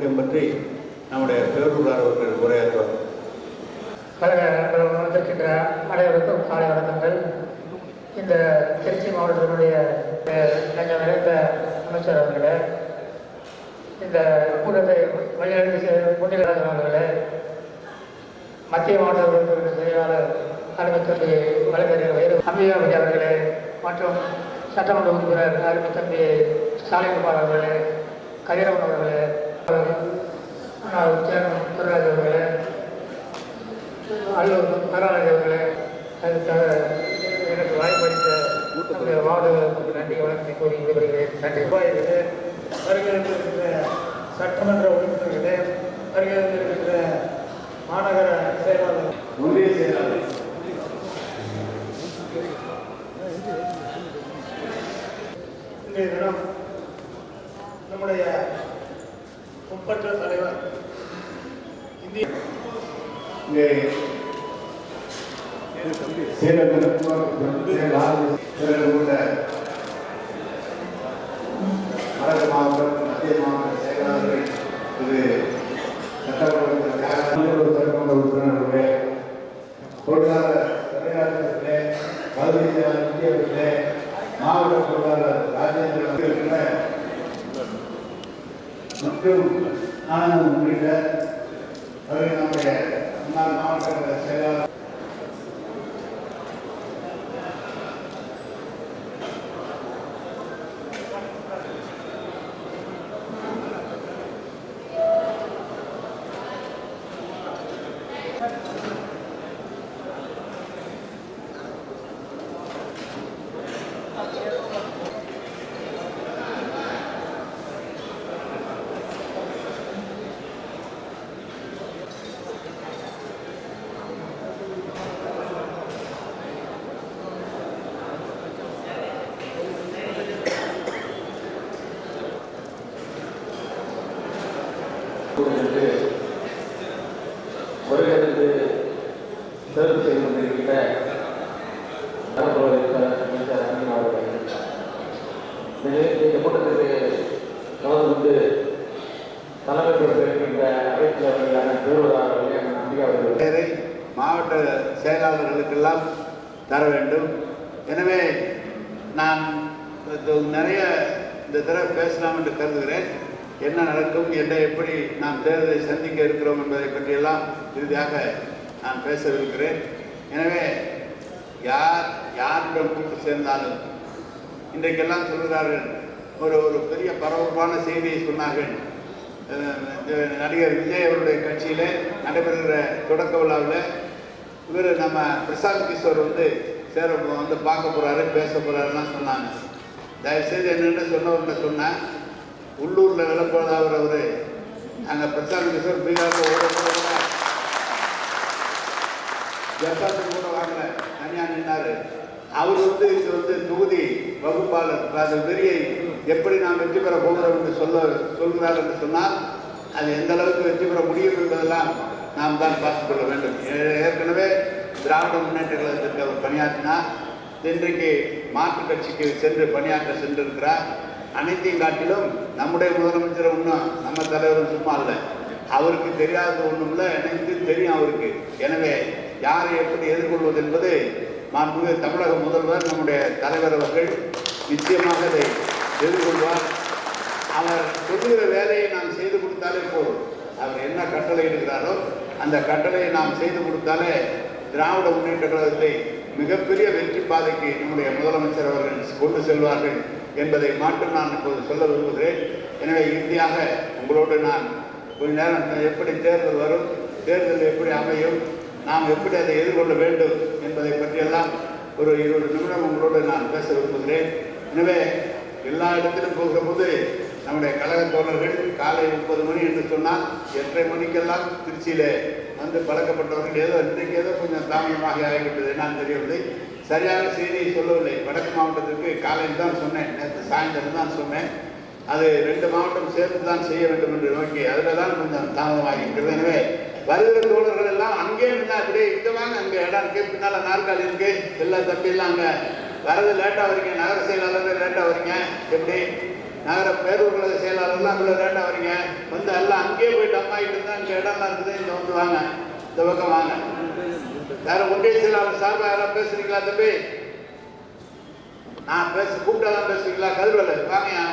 முக்கியம் பற்றி நம்முடைய பேரூரார் அவர்கள் உரையாற்றுவார். கழக நண்பர்கள் வந்திருக்கின்ற அனைவருக்கும் காலை வணக்கங்கள். இந்த திருச்சி மாவட்டத்தினுடைய நெஞ்சம் நிறைந்த அமைச்சர் அவர்களே இந்த கூட்டத்தை வழிநடத்தி முன்னிலைராஜன் அவர்களே மத்திய மாவட்ட செயலாளர் அருமை தம்பி வழக்கறிஞர் வைர அம்பிகாபதி அவர்களே மற்றும் சட்டமன்ற உறுப்பினர் அருமை தம்பி குமார் அவர்களே கதிரவன் அவர்களே முன்னாள் சேர்மன் துரைராஜ் அவர்களே அல்லூர் நாராயண அவர்களே அதுக்காக எனக்கு வாய்ப்பளித்த நம்முடைய நன்றி வணக்கத்தை கூறி நன்றி நிர்வாகிகளே வருகை சட்டமன்ற உறுப்பினர்களே வருகை மாநகர செயலாளர் ஒன்றிய செயலாளர் இன்றைய தினம் நம்முடைய ஒப்பற்ற தலைவர். இந்திய வடக்கு மாவட்டம் மத்திய மாவட்ட செயலாளர்கள் இது சட்டமன்ற சட்டமன்ற உறுப்பினர்களே பொருளாளர் மாவட்ட பொருளாளர் ராஜேந்திரன் இருக்கிற மற்றும் ஆனந்தம் உள்ளிட்ட அவர்கள் நம்முடைய முன்னாள் மாவட்ட செயலாளர். கூட்டத்திற்கு வருகிறது தேர்வு செய்து கொண்டிருக்கின்ற தரப்புகள் அமைச்சர் அண்ணன் அவர்கள் இந்த இந்த கூட்டத்திற்கு கலந்து கொண்டு தலைமை பொறுப்பேற்கின்ற அவைத்தலைவர்களான பேருவதார் அவர்களே அண்ணன் நம்பிக்கை அவர்கள் பெயரை மாவட்ட செயலாளர்களுக்கெல்லாம் தர வேண்டும். எனவே நான் நிறைய இந்த தடவை பேசலாம் என்று கருதுகிறேன். என்ன நடக்கும் என்ன எப்படி நாம் தேர்தலை சந்திக்க இருக்கிறோம் என்பதை பற்றியெல்லாம் இறுதியாக நான் பேசவிருக்கிறேன். எனவே யார் யாருடன் கூட்டு சேர்ந்தாலும் இன்றைக்கெல்லாம் சொல்கிறார்கள் ஒரு ஒரு பெரிய பரபரப்பான செய்தியை சொன்னார்கள். நடிகர் விஜய் அவருடைய கட்சியில் நடைபெறுகிற தொடக்க விழாவில் இவர் நம்ம பிரசாந்த் கிஷோர் வந்து சேர வந்து பார்க்க போகிறாரு பேச போகிறாருலாம் சொன்னாங்க. தயவுசெய்து என்னென்னு சொன்னவர்கிட்ட சொன்னேன் உள்ளூரில் விளப்பவர் அவர் நாங்கள் பிரசாந்த் கிஷோர் பீகாரில் ஓட கூட ஜப்பாத்துக்கு கூட வாங்கல தனியா நின்னாரு. அவர் வந்து இங்க வந்து தொகுதி வகுப்பாளர். அது வெறியை எப்படி நாம் வெற்றி பெற போகிறோம் என்று சொல்ல சொல்கிறார் என்று சொன்னால் அது எந்த அளவுக்கு வெற்றி பெற முடியும் என்பதெல்லாம் நாம் தான் பார்த்துக் கொள்ள வேண்டும். ஏற்கனவே திராவிட முன்னேற்ற கழகத்திற்கு அவர் பணியாற்றினார். இன்றைக்கு மாற்றுக் கட்சிக்கு சென்று பணியாற்ற சென்றிருக்கிறார். அனைத்தையும் காட்டிலும் நம்முடைய முதலமைச்சர் ஒன்றும் நம்ம தலைவரும் சும்மா இல்லை அவருக்கு தெரியாதது ஒன்றும் இல்லை எனக்கு தெரியும் அவருக்கு. எனவே யாரை எப்படி எதிர்கொள்வது என்பது மாண்புமிகு தமிழக முதல்வர் நம்முடைய தலைவர் அவர்கள் நிச்சயமாக அதை எதிர்கொள்வார். அவர் சொல்லுகிற வேலையை நாம் செய்து கொடுத்தாலே போதும். அவர் என்ன கட்டளை எடுக்கிறாரோ அந்த கட்டளையை நாம் செய்து கொடுத்தாலே திராவிட முன்னேற்ற கழகத்தை மிகப்பெரிய வெற்றி பாதைக்கு நம்முடைய முதலமைச்சர் அவர்கள் கொண்டு செல்வார்கள். என்பதை மாற்றம் நான் இப்போது சொல்ல விரும்புகிறேன். எனவே இறுதியாக உங்களோடு நான் கொஞ்ச நேரம் எப்படி தேர்தல் வரும் தேர்தல் எப்படி அமையும் நாம் எப்படி அதை எதிர்கொள்ள வேண்டும் என்பதை பற்றியெல்லாம் ஒரு இருபது நிமிடம் உங்களோடு நான் பேச விரும்புகிறேன். எனவே எல்லா இடத்திலும் போகிற போது நம்முடைய கழக தோழர்கள் காலை முப்பது மணி என்று சொன்னால் எட்டரை மணிக்கெல்லாம் திருச்சியில் வந்து பழக்கப்பட்டவர்கள். ஏதோ இன்றைக்கு ஏதோ கொஞ்சம் தாமதமாக ஆகிவிட்டது என்னன்னு தெரியவில்லை. சரியான செய்தியை சொல்லவில்லை. வடக்கு மாவட்டத்திற்கு காலையில் தான் சொன்னேன். நேற்று சாயந்தரம் தான் சொன்னேன். அது ரெண்டு மாவட்டம் சேர்த்து தான் செய்ய வேண்டும் என்று நோக்கி அதில் தான் கொஞ்சம் தாமதமாகிவிட்டது எனவே வருகிற தோழர்கள் எல்லாம் அங்கே இருந்தா அப்படியே இங்கே வாங்க. அங்கே இடம் இருக்கு. பின்னால் நாற்காலி இருக்கு. எல்லா தம்பி அங்கே வரது லேட்டாக வரீங்க. நகர செயலாளர்கள் லேட்டாக வரீங்க. எப்படி? நகர பேரூர் கழக செயலாளர்லாம் இவ்வளோ வேண்டாம் வரீங்க. வந்து எல்லாம் அங்கேயே போயிட்டு அம்மா கிட்ட தான் இங்கே இடம்லாம் இருக்குது? இங்கே வந்து வாங்க. இந்த பக்கம் வாங்க. வேற ஒன்றிய செயலாளர் சார்பாக யாராவது பேசுறீங்களா தம்பி? நான் பேச கூப்பிட்டா தான் பேசுறீங்களா? கல்வல வாங்கயா